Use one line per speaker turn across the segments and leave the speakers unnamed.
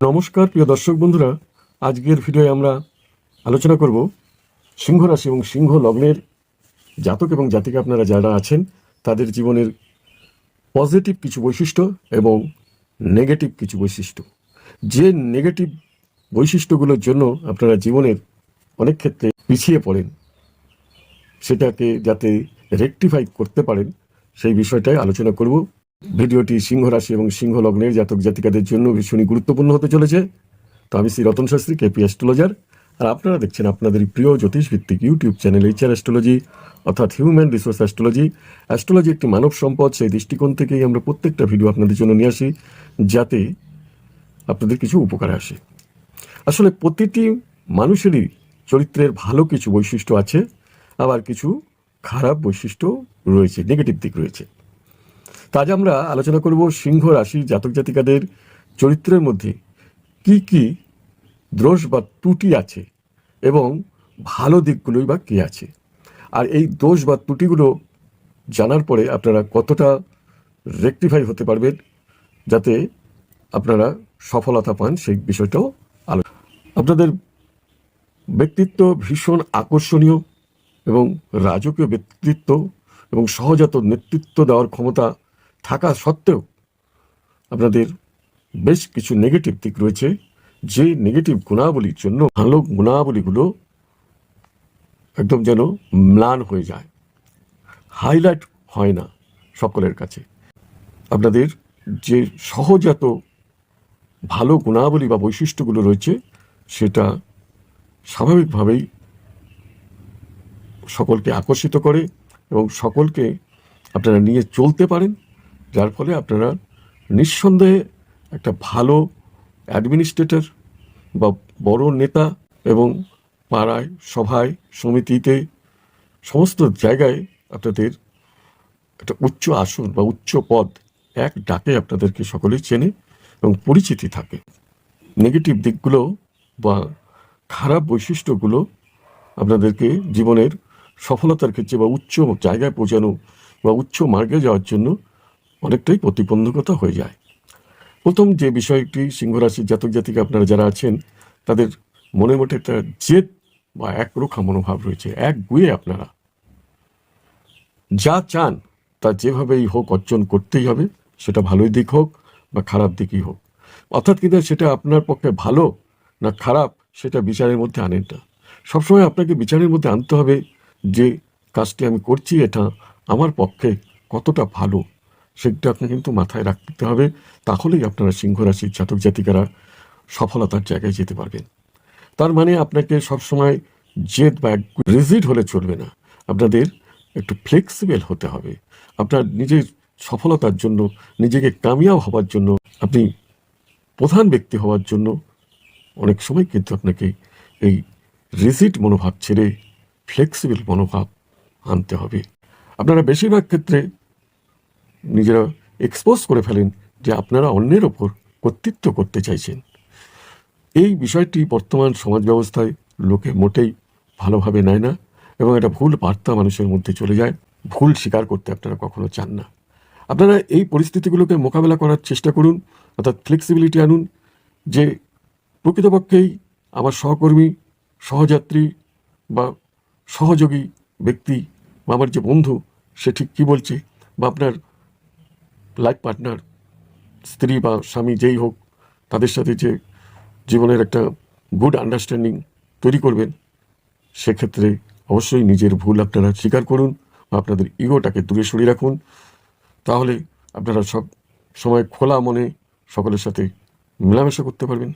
নমস্কার, প্রিয় দর্শক বন্ধুরা। আজকের ভিডিওয়ে আমরা আলোচনা করব সিংহ রাশি এবং সিংহ লগ্নের জাতক এবং জাতিকা আপনারা যারা আছেন, তাদের জীবনের পজিটিভ কিছু বৈশিষ্ট্য এবং নেগেটিভ কিছু বৈশিষ্ট্য। যে নেগেটিভ বৈশিষ্ট্যগুলোর জন্য আপনারা জীবনের অনেক ক্ষেত্রে পিছিয়ে পড়েন, সেটাকে যাতে রেকটিফাই করতে পারেন, সেই বিষয়টাই আলোচনা করব। ভিডিওটি সিংহ রাশি এবং সিংহ লগ্নের জাতক জাতিকাদের জন্য ভীষণই গুরুত্বপূর্ণ হতে চলেছে। তো আমি শ্রী রতন শাস্ত্রী কেপি অ্যাস্ট্রোলজার আর আপনারা দেখছেন আপনাদের প্রিয় জ্যোতিষ ভিত্তিক ইউটিউব চ্যানেল এইচআর অ্যাস্ট্রোলজি অর্থাৎ হিউম্যান রিসোর্স অ্যাস্ট্রোলজি অ্যাস্ট্রোলজি একটি মানব সম্পদ, সেই দৃষ্টিকোণ থেকেই আমরা প্রত্যেকটা ভিডিও আপনাদের জন্য নিয়ে আসি, যাতে আপনাদের কিছু উপকারে আসে। আসলে প্রতিটি মানুষেরই চরিত্রের ভালো কিছু বৈশিষ্ট্য আছে, আবার কিছু খারাপ বৈশিষ্ট্য রয়েছে নেগেটিভ দিক রয়েছে। আজ আমরা আলোচনা করব সিংহ রাশি জাতক জাতিকাদের চরিত্রের মধ্যে। কি কি দোষ বা ত্রুটি আছে এবং ভালো দিকগুলোই বা কী আছে? আর এই দোষ বা ত্রুটিগুলো জানার পরে আপনারা কতটা রেকটিফাই হতে পারবেন যাতে আপনারা সফলতা পান সেই বিষয়টাও আলো আপনাদের ব্যক্তিত্ব ভীষণ আকর্ষণীয় এবং রাজকীয় ব্যক্তিত্ব এবং সহজাত নেতৃত্ব দেওয়ার ক্ষমতা থাকা সত্ত্বেও আপনাদের বেশ কিছু নেগেটিভ দিক রয়েছে। যে নেগেটিভ গুণাবলীর জন্য ভালো গুণাবলীগুলো একদম যেন ম্লান হয়ে যায়। হাইলাইট হয় না সকলের কাছে। আপনাদের যে সহজাত ভালো গুণাবলী বা বৈশিষ্ট্যগুলো রয়েছে, সেটা স্বাভাবিকভাবেই সকলকে আকর্ষিত করে এবং সকলকে আপনারা নিয়ে চলতে পারেন। যার ফলে আপনারা নিঃসন্দেহে একটা ভালো অ্যাডমিনিস্ট্রেটর বা বড় নেতা এবং পাড়ায়, সভায়, সমিতিতে, সমস্ত জায়গায় আপনাদের একটা উচ্চ আসন বা উচ্চ পদ এক ডাকে আপনাদেরকে সকলেই চেনে এবং পরিচিতি থাকে। নেগেটিভ দিকগুলো বা খারাপ বৈশিষ্ট্যগুলো আপনাদেরকে জীবনের সফলতার ক্ষেত্রে বা উচ্চ জায়গায় পৌঁছানো বা উচ্চ মার্গে যাওয়ার জন্য অনেকটাই প্রতিবন্ধকতা হয়ে যায়। প্রথম যে বিষয়টি সিংহরাশির জাতক জাতিকা আপনারা যারা আছেন, তাদের মনের মধ্যে একটা জেদ বা একরোখা মনোভাব রয়েছে, এক গুয়ে আপনারা। যা চান, তা যেভাবেই হোক অর্জন করতেই হবে, সেটা ভালোই দিক হোক বা খারাপ দিকই হোক। অর্থাৎ কিন্তু সেটা আপনার পক্ষে ভালো না খারাপ, সেটা বিচারের মধ্যে আনেন না। সবসময় আপনাকে বিচারের মধ্যে আনতে হবে যে, কাজটি আমি করছি এটা আমার পক্ষে কতটা ভালো। সেটা আপনাকে কিন্তু মাথায় রাখতে হবে। তাহলেই আপনারা সিংহ রাশির জাতক জাতিকারা সফলতার জায়গায় যেতে পারবেন। তার মানে আপনাকে সবসময় জেদ বা রিজিড হলে চলবে না। আপনাদের একটু ফ্লেক্সিবল হতে হবে। আপনার নিজের সফলতার জন্য, নিজেকে কামিয়াব হওয়ার জন্য, আপনি প্রধান ব্যক্তি হওয়ার জন্য অনেক সময় কিন্তু আপনাকে এই রিজিড মনোভাব ছেড়ে ফ্লেক্সিবল মনোভাব আনতে হবে। আপনারা বেশিরভাগ ক্ষেত্রে নিজেরা এক্সপোজ করে ফেলেন যে আপনারা অন্যের ওপর কর্তৃত্ব করতে চাইছেন। এই বিষয়টি বর্তমান সমাজ ব্যবস্থায় লোকে মোটেই ভালোভাবে নেয় না এবং একটা ভুল বার্তা মানুষের মধ্যে চলে যায়। ভুল স্বীকার করতে আপনারা কখনো চান না। আপনারা এই পরিস্থিতিগুলোকে মোকাবেলা করার চেষ্টা করুন, অর্থাৎ ফ্লেক্সিবিলিটি আনুন, যে প্রকৃতপক্ষেই আমার সহকর্মী, সহযাত্রী বা সহযোগী ব্যক্তি, বা আমার যে বন্ধু, সে ঠিক কী বলছে, বা আপনার লাইফ পার্টনার, স্ত্রী বা স্বামী যেই হোক, তাদের সাথে যে জীবনের একটা গুড আন্ডারস্ট্যান্ডিং তৈরি করবেন, সেক্ষেত্রে অবশ্যই নিজের ভুল আপনারা স্বীকার করুন বা আপনাদের ইগোটাকে দূরে সরিয়ে রাখুন। তাহলে আপনারা সব সময় খোলা মনে সকলের সাথে মেলামেশা করতে পারবেন,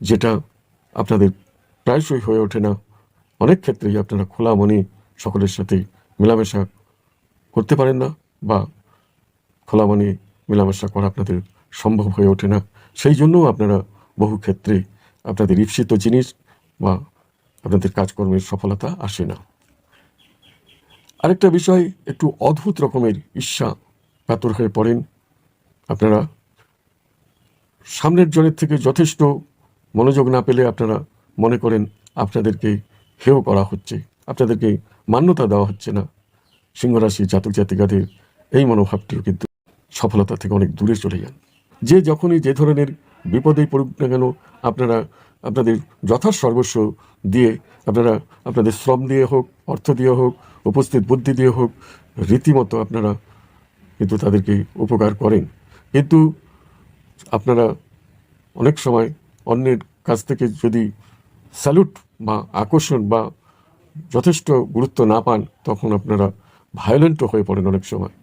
যেটা আপনাদের প্রায়শই হয়ে ওঠে না। অনেক ক্ষেত্রেই আপনারা খোলা মনে সকলের সাথে মেলামেশা করতে পারেন না বা খোলা মনে মেলামেশা করা আপনাদের সম্ভব হয়ে ওঠে না। সেই জন্যও আপনারা বহু ক্ষেত্রে আপনাদের ঈপ্সিত জিনিস বা আপনাদের কাজকর্মের সফলতা আসে না। আরেকটা বিষয়, একটু অদ্ভুত রকমের ঈর্ষা কাতর হয়ে পড়েন। আপনারা সামনের জনের থেকে যথেষ্ট মনোযোগ না পেলে আপনারা মনে করেন আপনাদেরকে হেয় করা হচ্ছে, আপনাদেরকে মান্যতা দেওয়া হচ্ছে না। সিংহরাশি জাতক জাতিকাদের এই মনোভাবটিও কিন্তু সফলতা থেকে অনেক দূরে চলে যান। যে যখনই যে ধরনের বিপদেই পড়ুক না কেন, আপনারা, আপনাদের যথাসর্বস্ব দিয়ে, আপনারা, আপনাদের শ্রম দিয়ে হোক, অর্থ দিয়ে হোক, উপস্থিত বুদ্ধি দিয়ে হোক, রীতিমতো আপনারা কিন্তু তাদেরকে উপকার করেন। কিন্তু আপনারা অনেক সময় অন্যের কাছ থেকে যদি স্যালুট বা আকর্ষণ বা যথেষ্ট গুরুত্ব না পান, তখন আপনারা ভায়োলেন্টও হয়ে পড়েন অনেক সময়।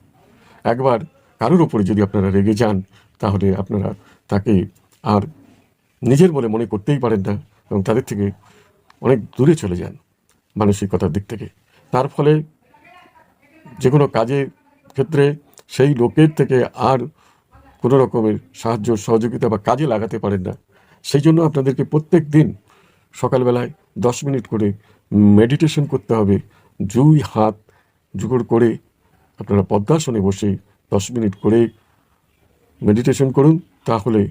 একবার কারোর উপরে যদি আপনারা রেগে যান, তাহলে আপনারা তাকে আর নিজের বলে মনে করতেই পারেন না এবং তাদের থেকে অনেক দূরে চলে যান মানসিকতার দিক থেকে। তার ফলে যে কোনো কাজের ক্ষেত্রে সেই লোকের থেকে আর কোনো রকমের সাহায্য, সহযোগিতা বা কাজে লাগাতে পারেন না। সেই জন্য আপনাদেরকে প্রত্যেক দিন সকালবেলায় দশ মিনিট করে মেডিটেশন করতে হবে। দুই হাত জোগাড় করে আপনারা পদ্মাসনে বসে দশ মিনিট করে মেডিটেশন করুন, তাহলে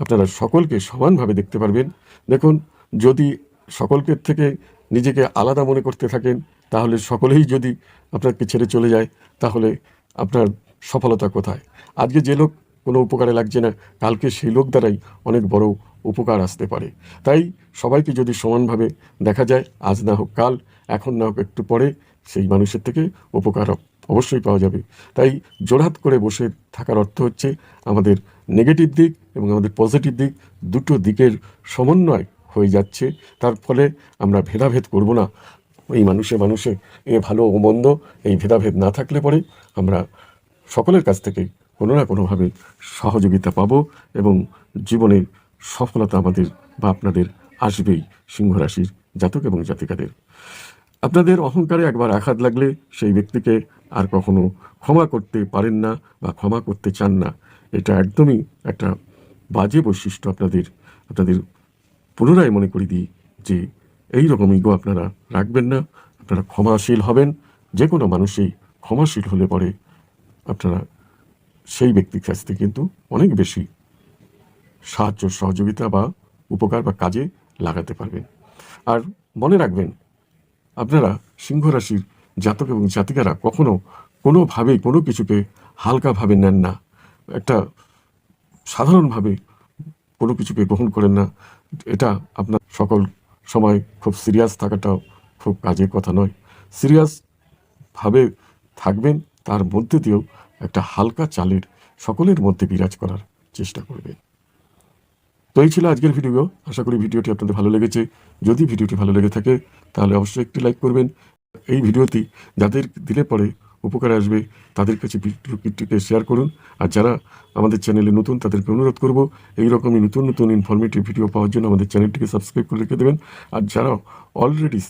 আপনারা সকলকে সমানভাবে দেখতে পারবেন। দেখুন, যদি সকলকে থেকে নিজেকে আলাদা মনে করতে থাকেন, তাহলে সকলেই যদি আপনাকে ছেড়ে চলে যায়, তাহলে আপনার সফলতা কোথায়? আজকে যে লোক কোনো উপকারে লাগছে না, কালকে সেই লোক দ্বারাই অনেক বড় উপকার আসতে পারে। তাই সবাইকে যদি সমানভাবে দেখা যায়, আজ না হোক কাল, এখন না হোক একটু পরে, সেই মানুষের থেকে উপকার অবশ্যই পাওয়া যাবে। তাই জোড়হাত করে বসে থাকার অর্থ হচ্ছে আমাদের নেগেটিভ দিক এবং আমাদের পজিটিভ দিক দুটো দিকের সমন্বয় হয়ে যাচ্ছে। তার ফলে আমরা ভেদাভেদ করব না। এই মানুষে মানুষে, এ ভালো ও মন্দ, এই ভেদাভেদ না থাকলে পরে আমরা সকলের কাছ থেকে কোনো না কোনোভাবে সহযোগিতা পাবো এবং জীবনের সফলতা আমাদের বা আপনাদের আসবেই সিংহ রাশির জাতক এবং জাতিকাদের। আপনাদের অহংকারে একবার আঘাত লাগলে সেই ব্যক্তিকে আর কখনো ক্ষমা করতে পারেন না বা ক্ষমা করতে চান না। এটা একদমই একটা বাজে বৈশিষ্ট্য আপনাদের আপনাদের পুনরায় মনে করি দিই যে এই রকম ইগো আপনারা রাখবেন না। আপনারা ক্ষমাশীল হবেন। যে কোনো মানুষই ক্ষমাশীল হলে পরে আপনারা সেই ব্যক্তির কাছ থেকে কিন্তু অনেক বেশি সাহায্য, সহযোগিতা বা উপকার বা কাজে লাগাতে পারবেন। আর মনে রাখবেন আপনারা সিংহ রাশির জাতক এবং জাতিকারা কখনো কোনোভাবেই কোনো কিছুকে হালকাভাবে নেন না। একটা সাধারণভাবে কোনো কিছুকে গ্রহণ করেন না। এটা আপনার সকল সময় খুব সিরিয়াস থাকাটাও খুব কাজের কথা নয়। সিরিয়াস ভাবে থাকবেন, তার মধ্যে দিয়েও একটা হালকা চালের সকলের মধ্যে বিরাজ করার চেষ্টা করবেন। তো এই ছিল আজকের ভিডিও। আশা করি ভিডিওটি আপনাদের ভালো লেগেছে। যদি ভিডিওটি ভালো লেগে থাকে তাহলে অবশ্যই একটি লাইক করবেন। এই ভিডিওটি যাদের দিলে পরে উপকারে আসবে, তাদের কাছে ভিডিওটিকে শেয়ার করুন। আর যারা আমাদের চ্যানেলে নতুন, তাদেরকে অনুরোধ করব এই রকমই নতুন নতুন ইনফরমেটিভ ভিডিও পাওয়ার জন্য আমাদের চ্যানেলটিকে সাবস্ক্রাইব করে রেখে দেবেন। আর যারা অলরেডি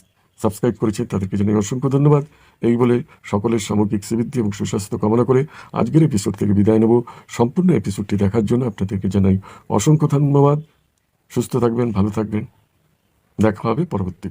সাবস্ক্রাইব করেছে, তাদেরকে জানাই অসংখ্য ধন্যবাদ। এই বলে সকলের সামগ্রিক শ্রীবৃদ্ধি এবং সুস্বাস্থ্য কামনা করে আজকের এপিসোড থেকে বিদায় নেব। সম্পূর্ণ এপিসোডটি দেখার জন্য আপনাদেরকে জানাই অসংখ্য ধন্যবাদ। সুস্থ থাকবেন, ভালো থাকবেন। দেখা হবে পরবর্তী